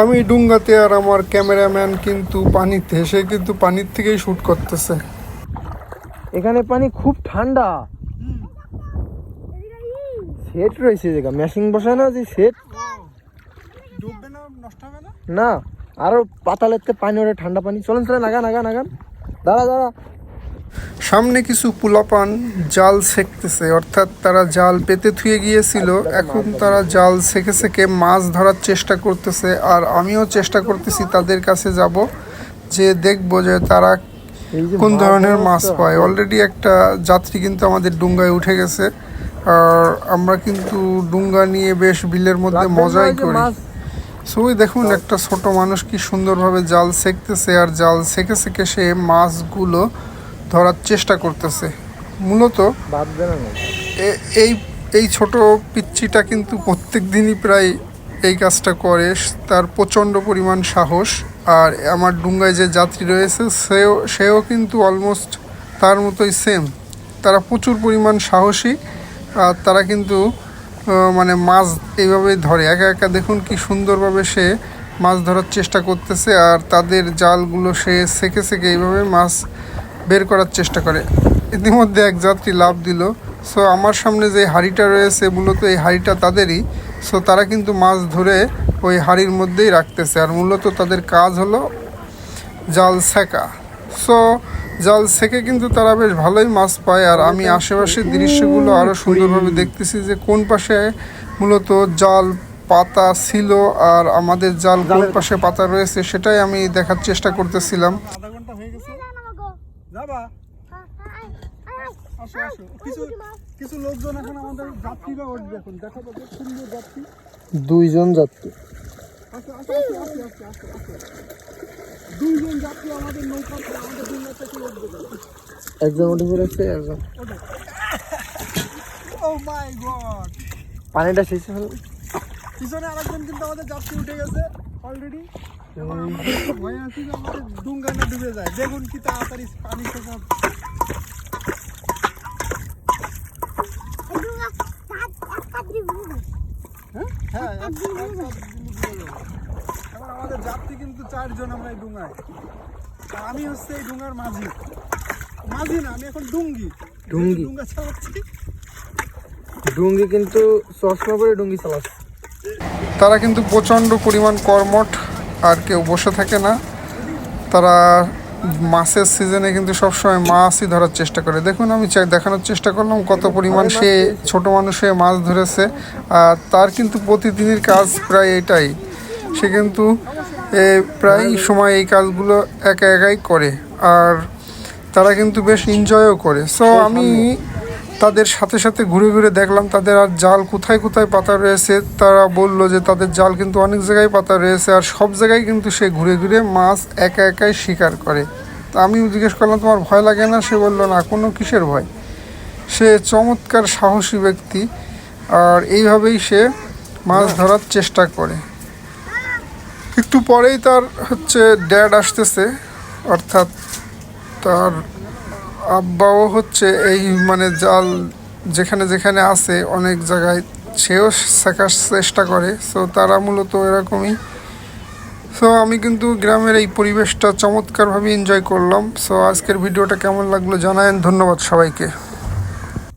আমি ডুঙ্গাতে আর আমার ক্যামেরাম্যান কিন্তু পানিতে সে কিন্তু পানির থেকেই শ্যুট করতেছে। এখানে পানি খুব ঠান্ডা। সেট রয়েছে জায়গা। মেশিন বসায় না যে সেট ডুববে না নষ্ট হবে না? না আরও পাতালেতে পানি ওরে ঠান্ডা পানি। চলেন চলেন নাগান নাগান নাগান দাঁড়া দাঁড়া। সামনে কিছু পুলাপান জাল সেকতেছে অর্থাৎ তারা জাল পেতে থুয়ে গিয়েছিল। এখন তারা জাল সেকে সেকে মাছ ধরার চেষ্টা করতেছে আর আমিও চেষ্টা করতেছি তাদের কাছে যাব যে দেখব যে তারা কোন ধরনের মাছ পায়। অলরেডি একটা যাত্রী কিন্তু আমাদের ডুঙ্গায় উঠে গেছে আর আমরা কিন্তু ডুঙ্গা নিয়ে বেশ বিলের মধ্যে মজাই করি। সবই দেখুন একটা ছোট মানুষ কি সুন্দরভাবে জাল সেকতেছে আর জাল সেকে সেকে সে মাছগুলো ধরার চেষ্টা করতেছে। মূলত এই এই ছোট পিচ্চিটা কিন্তু প্রত্যেক দিনই প্রায় এই কাজটা করে। তার প্রচণ্ড পরিমাণ সাহস। আর আমার ডুঙ্গায় যে যাত্রী রয়েছে, সেও সেও কিন্তু অলমোস্ট তার মতোই সেম তারা প্রচুর পরিমাণ সাহসী। আর তারা কিন্তু মানে মাছ এইভাবেই ধরে। একা একা দেখুন কি সুন্দরভাবে সে মাছ ধরার চেষ্টা করতেছে। আর তাদের জালগুলো সে সেকে সেকে এইভাবে মাছ বের করার চেষ্টা করে। ইতিমধ্যে এক যাত্রী লাভ দিল। সো আমার সামনে যে হাড়িটা রয়েছে, মূলত এই হাড়িটা তাদেরই। সো তারা কিন্তু মাছ ধরে ওই হাড়ির মধ্যেই রাখতেছে। আর মূলত তাদের কাজ হলো জাল সেকা সো জাল সেকে কিন্তু তারা বেশ ভালোই মাছ পায়। আর আমি আশেপাশের দৃশ্যগুলো আরও সুন্দরভাবে দেখতেছি যে কোন পাশে মূলত জাল পাতা ছিল আর আমাদের জাল কোন পাশে পাতা রয়েছে, সেটাই আমি দেখার চেষ্টা করতেছিলাম আধা ঘণ্টা হয়ে গেছে যাবা? আসো আসো। কিছু কিছু লোকজন এখন আমাদের যাত্রীরা উঠবে এখন। দেখা যাবে সুন্দর যাত্রী। দুইজন যাত্রী। আসো আসো আসো আসো আসো আসো দুইজন যাত্রী আমাদের নৌকা আমাদের দুই থেকে উঠবে একজন উঠে পড়েছে একজন। Oh my God. পানিটা শেষ হলো পিছনে আরেকজন কিন্তু আমাদের যাত্রী উঠে গেছে অলরেডি। ভয় আছি আমাদের ডুঙ্গা না যায় দেখুন কি তাড়াতাড়ি পানি এক- আমাদের যাত্রী কিন্তু চারজন আমরা এই ডুঙ্গায় আমি হচ্ছে এই ডুঙ্গার মাঝি মাঝি না আমি এখন ডুঙ্গি ডুঙ্গি। ডুঙ্গা চালাচ্ছি ডুঙ্গি কিন্তু চশমা করে ডুঙ্গি চালাচ্ছে তারা কিন্তু প্রচণ্ড পরিমাণ কর্মঠ আর কেউ বসে থাকে না। তারা মাছের সিজনে কিন্তু সবসময় মাছই ধরার চেষ্টা করে। দেখুন, আমি দেখানোর চেষ্টা করলাম কত পরিমাণ সে ছোট মানুষে মাছ ধরেছে। আর তার কিন্তু প্রতিদিনের কাজ প্রায় এটাই। সে কিন্তু প্রায় সময় এই কাজগুলো একা একাই করে। আর তারা কিন্তু বেশ এনজয়ও করে। সো আমি তাদের সাথে সাথে ঘুরে ঘুরে দেখলাম তাদের আর জাল কোথায় কোথায় পাতা রয়েছে। তারা বলল যে তাদের জাল কিন্তু অনেক জায়গায় পাতা রয়েছে আর সব জায়গায় কিন্তু সে ঘুরে ঘুরে মাছ একা একাই শিকার করে। তা আমি জিজ্ঞেস করলাম, তোমার ভয় লাগে না? সে বলল, না, কোনো কিসের ভয়। সে চমৎকার সাহসী ব্যক্তি আর এইভাবেই সে মাছ ধরার চেষ্টা করে। একটু পরেই তার হচ্ছে ড্যাড আসতেছে, অর্থাৎ তার আব্বাও হচ্ছে এই মানে জাল যেখানে যেখানে আছে অনেক জায়গায়, সেও শেখার চেষ্টা করে। সো তারা মূলত এরকমই। সো আমি কিন্তু গ্রামের এই পরিবেশটা চমৎকারভাবে এনজয় করলাম। সো আজকের ভিডিওটা কেমন লাগল জানায়েন। ধন্যবাদ সবাইকে।